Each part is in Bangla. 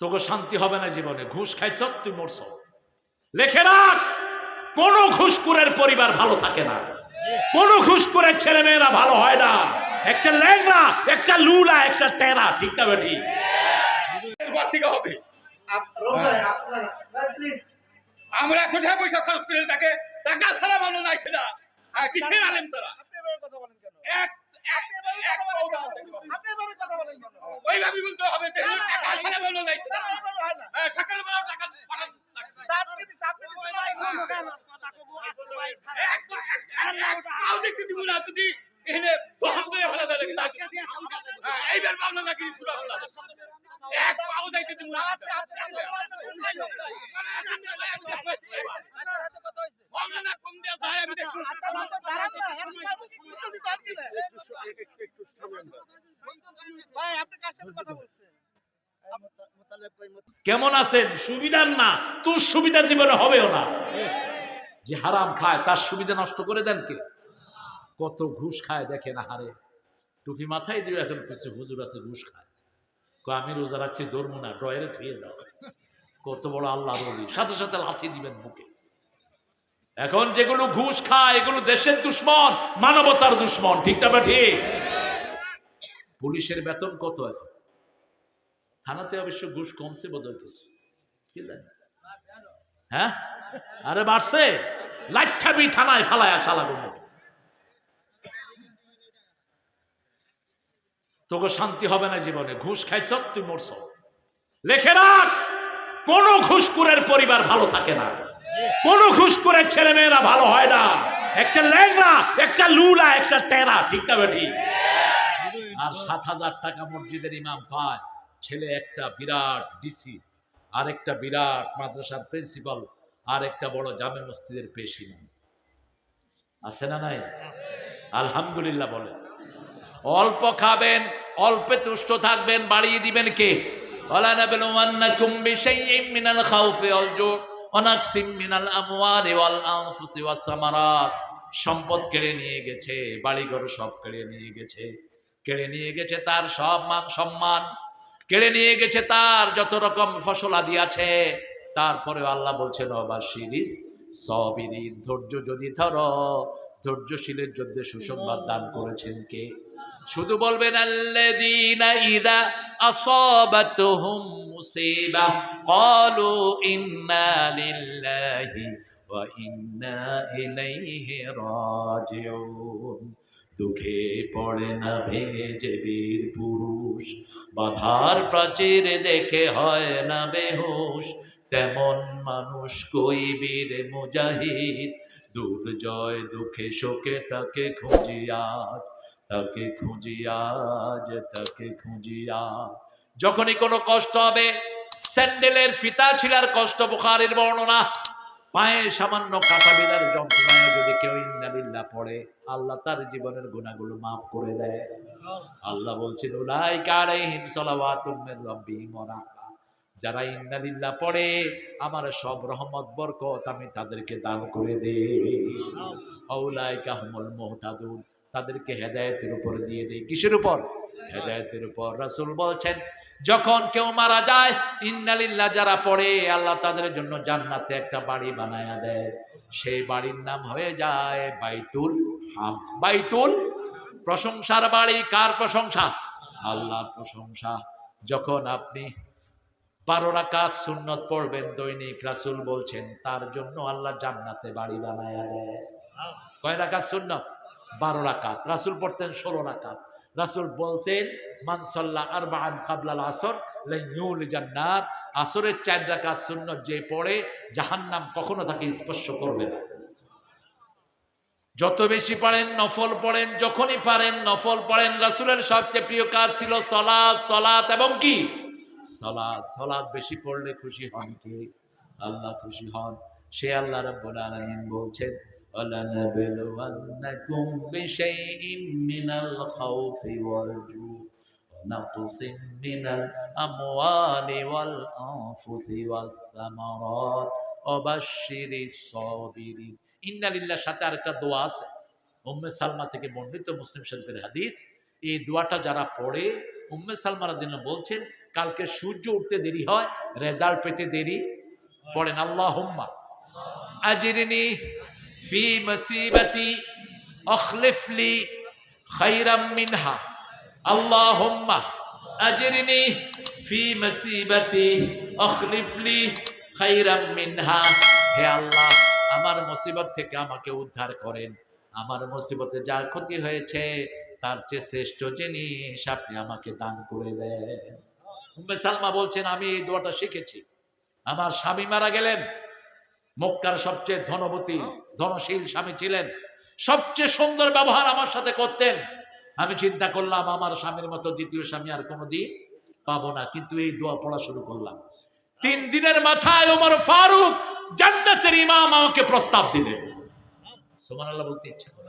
তোকে শান্তি হবে না জীবনে। ঘুষ খাইছ তুই মরছ। লেখে রাখ কোন ঘুষখোরের পরিবার ভালো থাকে না। কোন ঘুষখোরের ছেলে মেয়েরা ভালো হয় না। একটা ল্যাংরা একটা লুলা একটা টেরা ঠিক না বেটি হবে ভাই, please, আমরা কোথায় পয়সা খরচ করে তাকে টাকা ছাড়া মানুষ নাই সেটা আর কিসের আলেম তোরা? আপনি এভাবে কথা বলেন কেন? এক ওইভাবে বলতে হবে টাকা ছাড়া মানুষ নাই না, না, এভাবে হয় না। হ্যাঁ, সকালবেলা টাকা পাঠান লাগছে। দাঁতকে দিছে, আপনি দিছেন না, আমি দিছি কেন? কথা কবো, আসতে ভাই, ছাড়েন। এক পা- এক- এক- এক পাও দেখতে দিব না যদি এখানে দহন করে ফেলা যায় নাকি তাকে। দাঁতকে দিয়ে হালকা দেবো। হ্যাঁ, এইবার পাবনা নাকি শুরু হলো এক পাও দেখতে দিব না দাঁতকে আপনি দিছেন না, আমি দিছি। পাবনা না কম দেওয়া যায় আমি দেখব আপনার মতো দাঁড়ান না, এক পা উত্তর দিতে আর দিলে। ভাই, আপনি কার সাথে কথা বলছেন? কেমন আছেন? সুবিধার না। তোর সুবিধা জীবনে হবেও না। যে হারাম খায়, তার সুবিধা নষ্ট করে দেন কে? কত ঘুষ খায় দেখে না হারে টুপি মাথায় দিয়ে এখন কিছু হুজুর আছে ঘুষ খায়। আমি রোজা রাখছি, ধরবো না ডয়েরে ধুয়ে যাও। কত বড় আল্লাহ বলি সাথে সাথে লাথি দিবেন বুকে। এখন যেগুলো ঘুষ খায়, এগুলো দেশের দুশ্মন, মানবতার দুশ্মন। ঠিক না ঠিক? পুলিশের বেতন কত এখন? থানাতে অবশ্য ঘুষ কমছে বোধহয় কিছু। কি হ্যাঁ? আরে বাড়ছে লাচ্ছাবি থানায় ফালায় শালা গুলো তোকে শান্তি হবে না জীবনে। ঘুষ খাইছ তুই মরছ। লেখে রাখ কোন ঘুষখোরের পরিবার ভালো থাকে না। কোন ঘুষখোরের ছেলে মেয়েরা ভালো হয় না। একটা ল্যাংরা একটা লুলা একটা টেরা ঠিক না বেটি আর সাত হাজার টাকা মসজিদের ইমাম পায়। ছেলে একটা বিরাট ডিসি আর একটা বিরাট মাদ্রাসার প্রিন্সিপাল আর একটা বড় জামে মসজিদের পেশি আছে না নাই? আলহামদুলিল্লাহ বলেন। অল্প খাবেন, অল্পে তুষ্ট থাকবেন, বাড়িয়ে দিবেন কে? সম্পদ কেড়ে নিয়ে গেছে, বাড়িঘর সব কেড়ে নিয়ে গেছে। কেড়ে নিয়ে গেছে তার সব মান সম্মান কেড়ে নিয়ে গেছে তার যত রকম ফসল আদি আছে। তারপরে আল্লাহ বলছেন অবাশিরিস সবিরি, ধৈর্য যদি ধরো, ধৈর্যশীলের জন্য সুসংবাদ দান করেছেন কে? শুধু বলবেন, আল্লাযীনা ইযা আসাবাতুহুম মুসিবা, ক্বালু ইন্না লিল্লাহি ওয়া ইন্না ইলাইহি দুঃখে পড়ে না ভেঙে যে বীর পুরুষ। বাধার প্রাচীর দেখে হয় না বেহুশ। তেমন মানুষ কই বীর মুজাহিদ? দুর্জয় দুঃখে শোকে তাকে খুঁজি আজ, তাকে খুঁজি আজ, তাকে খুঁজিয়া যখনই কোনো কষ্ট হবে, স্যান্ডেলের ফিতা ছিলার কষ্ট বুখারের বর্ণনা। পায়ে সামান্য কাঁটা বিলার যন্ত্রণায় যদি কেউ ইন্নালিল্লাহ পড়ে, আল্লাহ তার জীবনের গুণাগুলো মাফ করে দেয়। আল্লাহ বলছেন উলাই কালাইহিম সালাওয়াতুম মির যারা ইন্নালিল্লাহ পড়ে, আমার সব রহমত, বরকত আমি তাদেরকে দান করে দেই আউলাইকা হুমুল তাদেরকে হেদায়েতের উপর দিয়ে দেই কিসের উপর? হেদায়েতের উপর রাসূল বলছেন, যখন কেউ মারা যায়, ইন্নালিল্লাহ যারা পড়ে, আল্লাহ তাদের জন্য জান্নাতে একটা বাড়ি বানায়া দেয়। সেই বাড়ির নাম হয়ে যায় বাইতুল হাম, বাইতুল প্রশংসার বাড়ি। কার প্রশংসা? আল্লাহর প্রশংসা। যখন আপনি বারো রাকাত সুন্নত পড়বেন, দৈনিক রাসূল বলছেন, তার জন্য আল্লাহ জান্নাতে বাড়ি বানায়া দেয়। কয় রাকাত সুন্নত? বারো রাকাত রাসূল পড়তেন ষোলো রাকাত রাসূল বলতেন মানসল্লাহ আর বাহান কাবলাল আসর জান্নাত আসরের চার রাকাত সুন্নত যে পড়ে, জাহান্নাম কখনো তাকে স্পর্শ করবে না। যত বেশি পারেন নফল পড়েন, যখনই পারেন নফল পড়েন, রাসূলের সবচেয়ে প্রিয় কাজ ছিল সলাৎ সলাৎ এবং কি? সলাৎ সলাৎ বেশি পড়লে খুশি হন কে? আল্লাহ খুশি হন। সে আল্লাহ রাব্বুল আলামিন বলছেন وَلَنَبْلُوَنَّكُمْ بِشَيْءٍ مِّنَ الْخَوْفِ وَالْجُوعِ ونقص من الأموال والأنفس والثمرات وبشر الصابرين إن لله সাথে আরেকটা দোয়া আছে উম্মে সালমা থেকে বর্ণিত মুসলিম শরীফের হাদিস এই দোয়াটা যারা পড়ে উম্মে সালমা রাদিয়াল্লাহু বলছেন কালকে সূর্য উঠতে দেরি হয় রেজাল্ট পেতে দেরি পড়েন আল্লাহ হুম্মা আজিরনি ফি মুসিবতি আখলিফলি খাইরাম মিনহা। আল্লাহুম্মা আজিরনি ফি মুসিবতি আখলিফলি খাইরাম মিনহা। হে আল্লাহ, আমার মুসিবত থেকে আমাকে উদ্ধার করেন। আমার মুসিবতে যা ক্ষতি হয়েছে, তার চেয়ে শ্রেষ্ঠ জিনিস আপনি আমাকে দান করে দেন। সালমা বলছেন, আমি এই দোয়াটা শিখেছি। আমার স্বামী মারা গেলেন মক্কার সবচেয়ে ধনবতী ধনশীল স্বামী ছিলেন। সবচেয়ে সুন্দর ব্যবহার আমার সাথে করতেন। আমি চিন্তা করলাম আমার স্বামীর মতো দ্বিতীয় স্বামী আর কোনোদিন পাবো না। কিন্তু এই দোয়া পড়া শুরু করলাম। তিন দিনের মাথায় ওমর ফারুক জান্নাতের ইমাম আমাকে প্রস্তাব দিলেন। সুবহানাল্লাহ বলতে ইচ্ছা করে।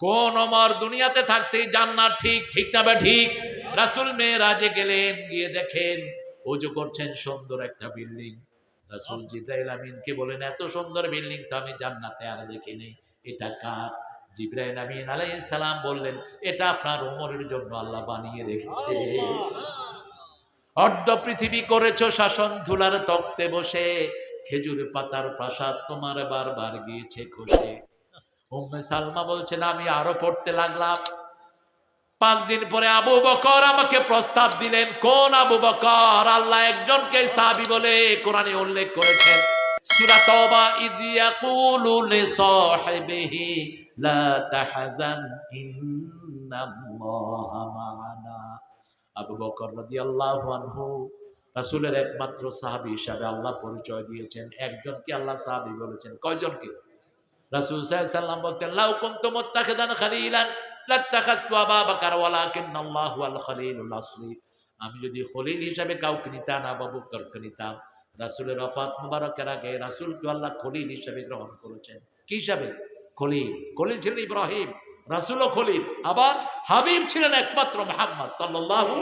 কোন ওমর দুনিয়াতে থাকতেই জান্নাত ঠিক ঠিক না বা ঠিক? রাসূল মেয়েরাজে গেলেন গিয়ে দেখেন ওজু করছেন সুন্দর একটা বিল্ডিং। রাসূল জিব্রাইল আমিনকে বলেন এত সুন্দর বিল্ডিং তো আমি জান্নাতে আর দেখিনি এটা কার? জিব্রাইল আমিন আলাইহিস সালাম বললেন এটা আপনার ওমরের জন্য আল্লাহ বানিয়ে রেখেছে। অর্ধ পৃথিবী করেছ শাসন ধুলার তক্তে বসে। খেজুর পাতার প্রাসাদ তোমার বারবার গিয়েছে খুশি উম্মে সালমা বলছেন আমি আরও পড়তে লাগলাম। পাঁচ দিন পরে আবু বকর আমাকে প্রস্তাব দিলেন, কোন আবু বকর? আল্লাহ একজনকে সাহাবী বলে কোরআনে উল্লেখ করেছেন, সূরা তওবা, ইয ইয়াকুলু লিসাহিবিহি, লা তাহজান, ইন্নাল্লাহা মা'ানা। আবু বকর রাদিয়াল্লাহু আনহু, রাসূলের একমাত্র সাহাবী হিসাবে আল্লাহ পরিচয় দিয়েছেন। একজনকে আল্লাহ সাহাবী বলেছেন। কয়জনকে? রাসূল সাল্লাল্লাহু আলাইহি সাল্লাম বলতেন, লাউ কুনতু মুত্তাখিদান খলিলান। লাত্তাখাযতু আবা বকর ওয়ালাকিন্নাল্লাহু আল খলিলুল আসলি। আমি যদি খলিল হিসাবে কাউকে নিতাম আবু বকরকে নিতাম, রাসূলের ওফাত মুবারকের আগে রাসূলকে আল্লাহ খলিল হিসাবে গ্রহণ করেছেন। কি হিসাবে? খলিল। খলিল ছিলেন ইব্রাহিম, রাসূলও খলিল, আবার হাবিব ছিলেন একমাত্র মুহাম্মদ সাল্লাল্লাহু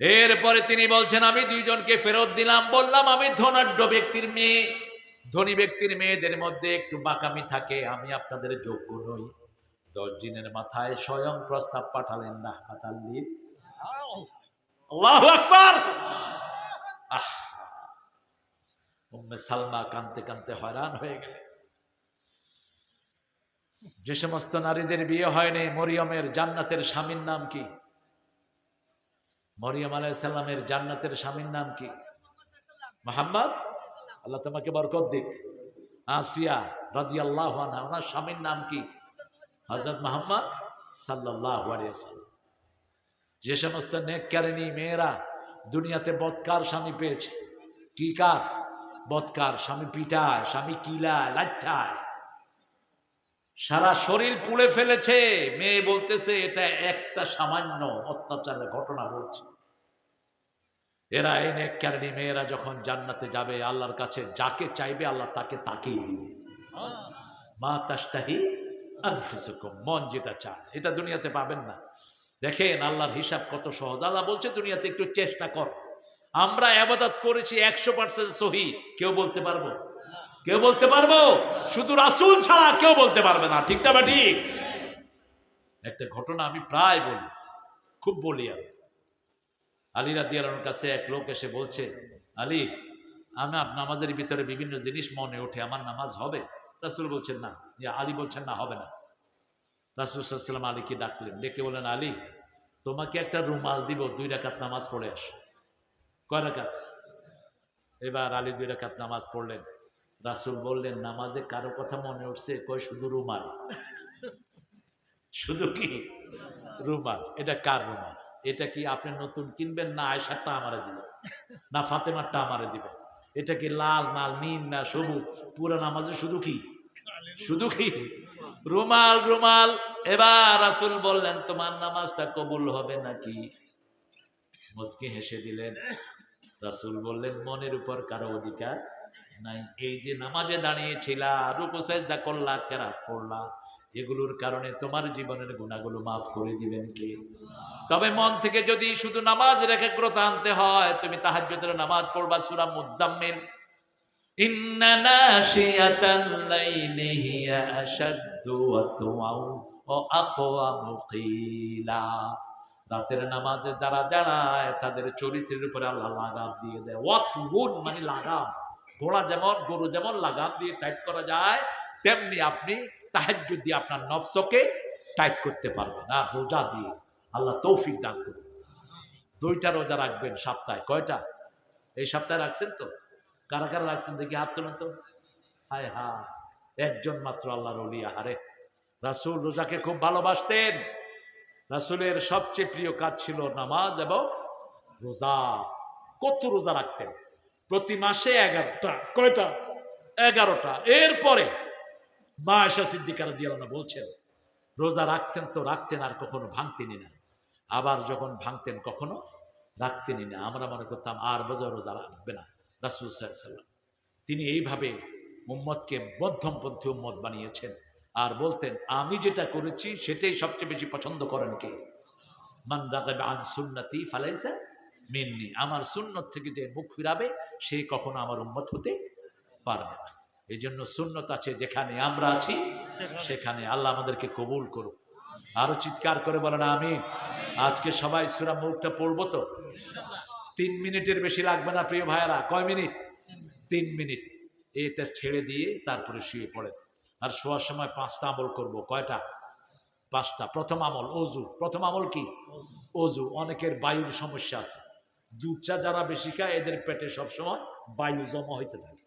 এরপরে তিনি বলছেন, আমি দুইজনকে ফেরত দিলাম। বললাম, আমি ধনাঢ্য ব্যক্তির মেয়ে। ধনী ব্যক্তির মেয়েদের মধ্যে একটু বাকামি থাকে, আমি আপনাদের যোগ্য নই। দশ দিনের মাথায় স্বয়ং প্রস্তাব পাঠালেন না উম্মে সালমা কানতে কানতে হয়রান হয়ে গেলেন যে সমস্ত নারীদের বিয়ে হয়নি মরিয়মের জান্নাতের স্বামীর নাম কি? মরিয়ম আলাইসাল্লামের জান্নাতের স্বামীর নাম কি? মোহাম্মদ? আল্লাহ তোমাকে বরকত দিক। আসিয়া রাজি আল্লাহ ওনার স্বামীর নাম কি? হজরত মোহাম্মদ সাল্লাহ যে সমস্ত নেককারিনী মেয়েরা দুনিয়াতে বৎকার স্বামী পেয়েছে। কি কার? বৎকার স্বামী পিটায় স্বামী কিলায় লাচ্ছায় সারা শরীর পুড়ে ফেলেছে। মেয়ে বলতেছে এটা একটা সামান্য অত্যাচারের ঘটনা বলছে এরা এই নেককারিনী মেয়েরা যখন জান্নাতে যাবে আল্লাহর কাছে যাকে চাইবে আল্লাহ তাকে তাকেই দিবে। মা তাস্তাহি আনফুসুকুম মন যেটা চায়, এটা দুনিয়াতে পাবেন না। দেখেন আল্লাহর হিসাব কত সহজ। আল্লাহ বলছে, দুনিয়াতে একটু চেষ্টা কর। আমরা আবাদত করেছি একশো পার্সেন্ট সহি। কেউ বলতে পারব? কেউ বলতে পারব? শুধু রাসুল ছাড়া কেউ বলতে পারবে না। ঠিক না ঠিক? একটা ঘটনা আমি প্রায় বলি, খুব বলি আমি। আলী রাদিয়ার কাছে এক লোক এসে বলছে, আলী, আমার নামাজের ভিতরে বিভিন্ন জিনিস মনে ওঠে, আমার নামাজ হবে? রাসুল বলছেন, না, যে আলী বলছেন না, হবে না। রাসুল সাল্লাম আলীকে ডাকলেন, ডেকে বলেন আলী, তোমাকে একটা রুমাল দিব, দুই রাকাত নামাজ পড়ে আস। কয় রাকাত? এবার আলী দুই রাকাত নামাজ পড়লেন। রাসুল বললেন, নামাজে কারও কথা মনে উঠছে? কয়, শুধু রুমাল। শুধু কি? রুমাল। এটা কার রুমাল? এটা কি আপনি নতুন কিনবেন না আয়সারটা আমারে দিবেন না ফাতেমারটা আমারে দিবেন এটা কি লাল, না নীল, না সবুজ? পুরা নামাজে শুধু কি? শুধু কি? রুমাল রুমাল। এবার রাসুল বললেন, তোমার নামাজটা কবুল হবে নাকি? মুচকি হেসে দিলেন। রাসুল বললেন, মনের উপর কারও অধিকার নাই। এই যে নামাজে দাঁড়িয়েছিলা, রুকু করলা, কেরাত পড়লা, এগুলোর কারণে তোমার জীবনের গুণাগুলো মাফ করে দিবেন কে? তবে মন থেকে যদি শুধু নামাজ রেখে ক্রত আনতে হয়, তুমি তাহাজ্জুদের নামাজ পড়বা, সূরা মুজাম্মিল রাতের নামাজে যারা দাঁড়ায় তাদের চরিত্রের উপরে আল্লাহ লাগাম দিয়ে দেয়। ওয়াত মানে লাগাম। ঘোড়া যেমন, গরু যেমন লাগাম দিয়ে টাইট করা যায়, তেমনি আপনি তাহের যদি আপনার নফসকে টাইট করতে পারবেন আর রোজা দিয়ে। আল্লাহ তৌফিক দান করুন। দুইটা রোজা রাখবেন সপ্তাহে। কয়টা? এই সপ্তাহে রাখছেন তো? কারা কারা রাখছেন দেখি, হাত তুলেন তো। হায় হা একজন মাত্র আল্লাহর অলিয়া হারে রাসূল রোজাকে খুব ভালোবাসতেন। রাসুলের সবচেয়ে প্রিয় কাজ ছিল নামাজ এবং রোজা। কত রোজা রাখতেন? প্রতি মাসে এগারোটা, কয়টা? এগারোটা। এরপরে মা আয়সা সিদ্দিকার দিয়ালনা বলছেন, রোজা রাখতেন তো, রাখতেন আর কখনো ভাঙতেনি না। আবার যখন ভাঙতেন কখনো রাখতেনি না। আমরা মনে করতাম, আর বোঝা রোজা রাখবে না। রাসুল সাল্লাম তিনি এইভাবে উম্মতকে মধ্যমপন্থী উম্মত বানিয়েছেন আর বলতেন, আমি যেটা করেছি সেটাই সবচেয়ে বেশি পছন্দ করেন কে? মান রাগাবে আন সুন্নতি ফালাইসা মিন্নি। আমার সুন্নত থেকে যে মুখ ফিরাবে, সে কখনো আমার উম্মত হতে পারবে না। এই জন্য সুন্নত আছে যেখানে আমরা আছি, সেখানে আল্লাহ আমাদেরকে কবুল করুক। আরও চিৎকার করে বলেন আমি আজকে সবাই সুরা মুখটা পড়ব তো? তিন মিনিটের বেশি লাগবে না প্রিয় ভাইয়ারা। কয় মিনিট? তিন মিনিট। এটা ছেড়ে দিয়ে তারপরে শুয়ে পড়েন। আর শোয়ার সময় পাঁচটা আমল করব। কয়টা? পাঁচটা। প্রথম আমল অজু। প্রথম আমল কি? অজু। অনেকের বায়ুর সমস্যা আছে। দুধ চা যারা বেশি খায় এদের পেটে সবসময় বায়ু জমা হইতে থাকে।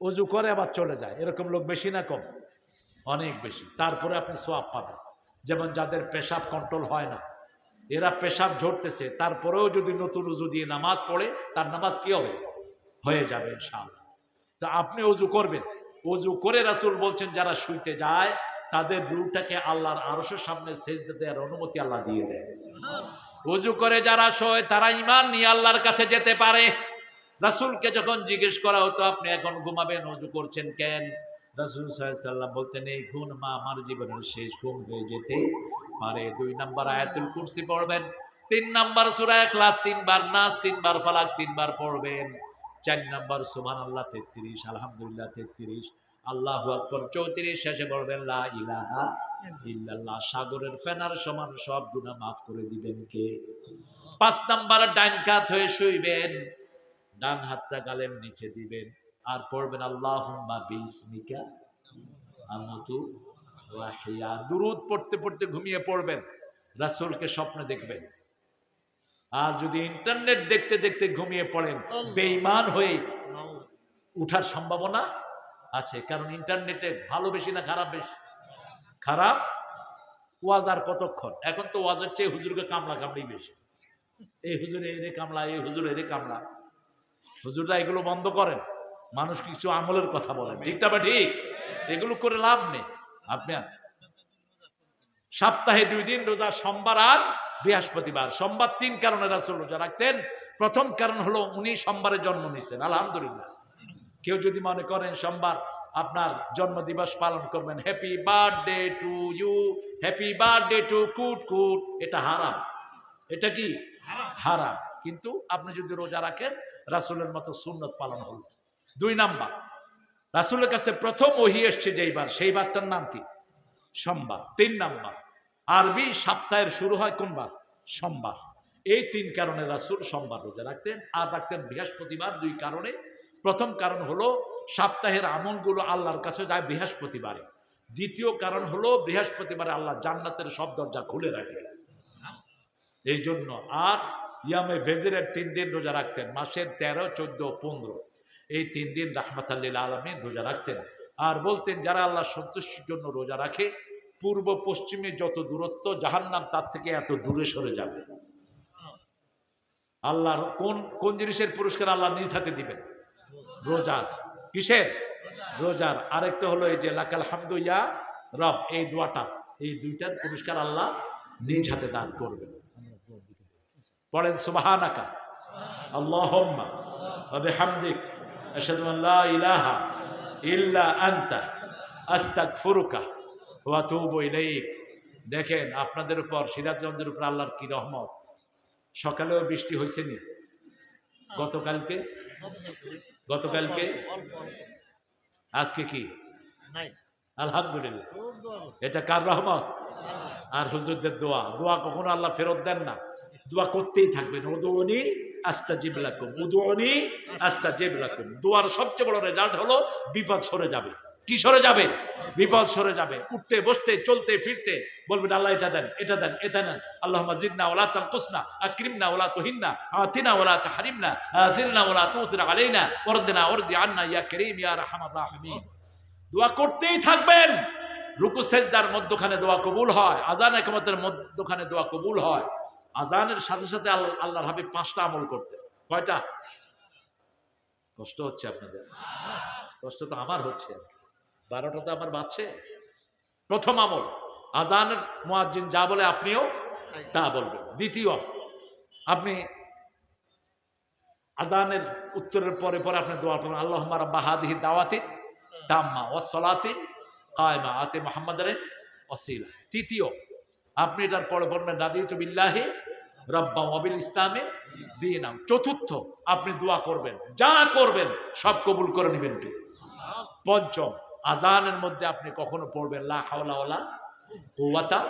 অজু করে আবার চলে যায়। এরকম লোক বেশি না কম? অনেক বেশি। তারপরে আপনি সোয়াব পাবেন। যেমন যাদের পেশাব কন্ট্রোল হয় না। এরা পেশাব ঝরতেছে, তারপরেও যদি নতুন উজু দিয়ে নামাজ পড়ে, তার নামাজ কি হবে? হয়ে যাবে ইনশাআল্লাহ। তা আপনি অজু করবেন। অজু করে রাসূল বলছেন, যারা শুইতে যায়, তাদের রুটাকে আল্লাহর আরশের সামনে সেজদা দেওয়ার অনুমতি আল্লাহ দিয়ে দেয় অজু করে যারা শোয়, তারা ইমান নিয়ে আল্লাহর কাছে যেতে পারে। রাসূলকে যখন জিজ্ঞেস করা হতো, আপনি এখন ঘুমাবেন? অজু করছেন কেন? রাসূল সাল্লাম বলতেন, এই ঘুম মা আমার জীবনের শেষ ঘুম হয়ে যেতে পারে দুই নাম্বার আয়াতুল কুরসি পড়বেন, তিন নাম্বার সুরা ইখলাস তিনবার নাস, তিনবার ফালাক, তিনবার পড়বেন। চার নাম্বার সুমান আল্লাহ তেত্রিশ, আলহামদুলিল্লাহ, তেত্রিশ, আল্লাহ আকবর, চৌত্রিশ, শেষে লা ইলাহা সাগরের ফেনার সমান সব গুনাহ মাফ করে দিবেন কে? পাঁচ নাম্বার ডাইন কাত হয়ে শুইবেন, ডান হাতটা গালের নিচে দিবেন, আর পড়বেন, আল্লাহুম্মা বিসমিকা আমতু ওয়া হিয়া পড়তে পড়তে ঘুমিয়ে পড়বেন রাসুলকে স্বপ্নে দেখবেন। আর যদি ইন্টারনেট দেখতে দেখতে ঘুমিয়ে পড়েন বেঈমান হয়ে উঠার সম্ভাবনা আছে কারণ ইন্টারনেটে ভালো বেশি না খারাপ বেশি? খারাপ? ওয়াজ আর কতক্ষণ? এখন তো ওয়াজের চেয়ে হুজুরকে কামলা কামড়ি বেশি। এই হুজুরে এরে কামলা এই হুজুর এরে কামলা হুজুররা এগুলো বন্ধ করেন মানুষ কিছু আমলের কথা বলেন। ঠিকটা বা ঠিক? এগুলো করে লাভ নেই। আপনি সপ্তাহে দুই দিন রোজা সোমবার আর বৃহস্পতিবার। সোমবার তিন কারণে রাসুল রোজা রাখতেন। প্রথম কারণ হলো উনি সোমবারে জন্ম নিছেন আলহামদুলিল্লাহ। কেউ যদি মনে করেন সোমবার আপনার জন্মদিবস পালন করবেন happy birthday to you happy birthday to কুট কুট। এটা হারাম। এটা কি? হারাম। কিন্তু আপনি যদি রোজা রাখেন রাসূলের মতো সুন্নত পালন হল। দুই নাম্বার রাসূলের কাছে প্রথম ওহি এসছে যেইবার সেই বারটার নাম কি? সোমবার, তিন নাম্বার। আরবি সপ্তাহের শুরু হয় কোন বার? সোমবার। এই তিন কারণে রাসূল সোমবার রোজা রাখতেন, আর রাখতেন বৃহস্পতিবার দুই কারণে। প্রথম কারণ হলো সপ্তাহের আমলগুলো আল্লাহর কাছে যায় বৃহস্পতিবারে। দ্বিতীয় কারণ হলো বৃহস্পতিবারে আল্লাহ জান্নাতের সব দরজা খুলে রাখে। এই জন্য আর ইয়ামে ভেজরের তিন দিন রোজা রাখতেন, মাসের তেরো, চোদ্দ, পনেরো। এই তিন দিন রাহমাত আল্লিল আলমিন রোজা রাখতেন। আর বলতেন, যারা আল্লাহ সন্তুষ্টির জন্য রোজা রাখে, পূর্ব পশ্চিমে যত দূরত্ব, জাহান্নাম তার থেকে এত দূরে সরে যাবে। আল্লাহর কোন কোন জিনিসের পুরস্কার আল্লাহ নিজ হাতে দিবেন? রোজার। কিসের? রোজার। আরেকটা হলো এই যে, লাকাল হামদু ইয়া রব এই দোয়াটা, এই দুইটার পুরস্কার আল্লাহ নিজ হাতে দান করবেন। পড়েন সুবহানাকা। আল্লাহুম্মা, ওয়া আন লা ইলাহা ইল্লা আনতা আস্তাগফিরুকা ওয়া আতুবু ইলাইক। দেখেন আপনাদের উপর সিরাজগঞ্জের উপর আল্লাহর কি রহমত? সকালেও বৃষ্টি হয়েছে নি? গতকালকে? গতকালকে? আজকে কি? আলহামদুলিল্লাহ। এটা কার রহমত? আর হুজুরদের দোয়া। দোয়া কখনো আল্লাহ ফেরত দেন না। দোয়া করতেই থাকবেন। উদুনি আস্তা জিবলাকুম উদুনি আস্তা জিবলাকুম দোয়ার সবচেয়ে বড় রেজাল্ট হলো বিপদ সরে যাবে। কি সরে যাবে? বিপদ সরে যাবে। উঠতে, বসতে, চলতে, ফিরতে। বলবেন, আল্লাহ, এটা দেন এটা দেন এটা দেন আল্লাহ জিদনা ওলা তানকুসনা, আকরিমনা ওলা তুহিন্না, আতিনা ওলা তাহরিমনা আযিরনা ওলা তুসির আলাইনা ওরদিনা ওরদি আন্না ইয়া করিম ইয়া রাহমার রাহিমিন। দোয়া করতেই থাকবেন। রুকু, সেজদার মধ্যখানে দোয়া কবুল হয়। আজান একমতের মধ্যখানে দোয়া কবুল হয়। আজানের সাথে সাথে আল- আল্লাহর হাবিব পাঁচটা আমল করতে কয়টা? কষ্ট হচ্ছে আপনাদের। কষ্ট তো আমার হচ্ছে। বারোটা তো আমার বাচ্চে প্রথম আমল, আজানের মোয়াজ্জিন যা বলে আপনিও তা বলবেন। দ্বিতীয়, আপনি আজানের উত্তরের পরে পরে আপনি দোয়া করবেন আল্লাহ বাহাদিহি দাওয়াতি তাম্মা ওসলাতি কায়মা আতে মোহাম্মদের অসিলা তৃতীয় আপনি এটার পরে পড়বেন রাদিতু বিল্লাহি রব্বা ওয়াবিল ইসলামে দিয়ে নাম চতুর্থ, আপনি দোয়া করবেন, যা করবেন সব কবুল করে নেবেন কি? পঞ্চম আজানের মধ্যে আপনি কখনো পড়বেন, লা হাওলা ওলা কুওয়াতা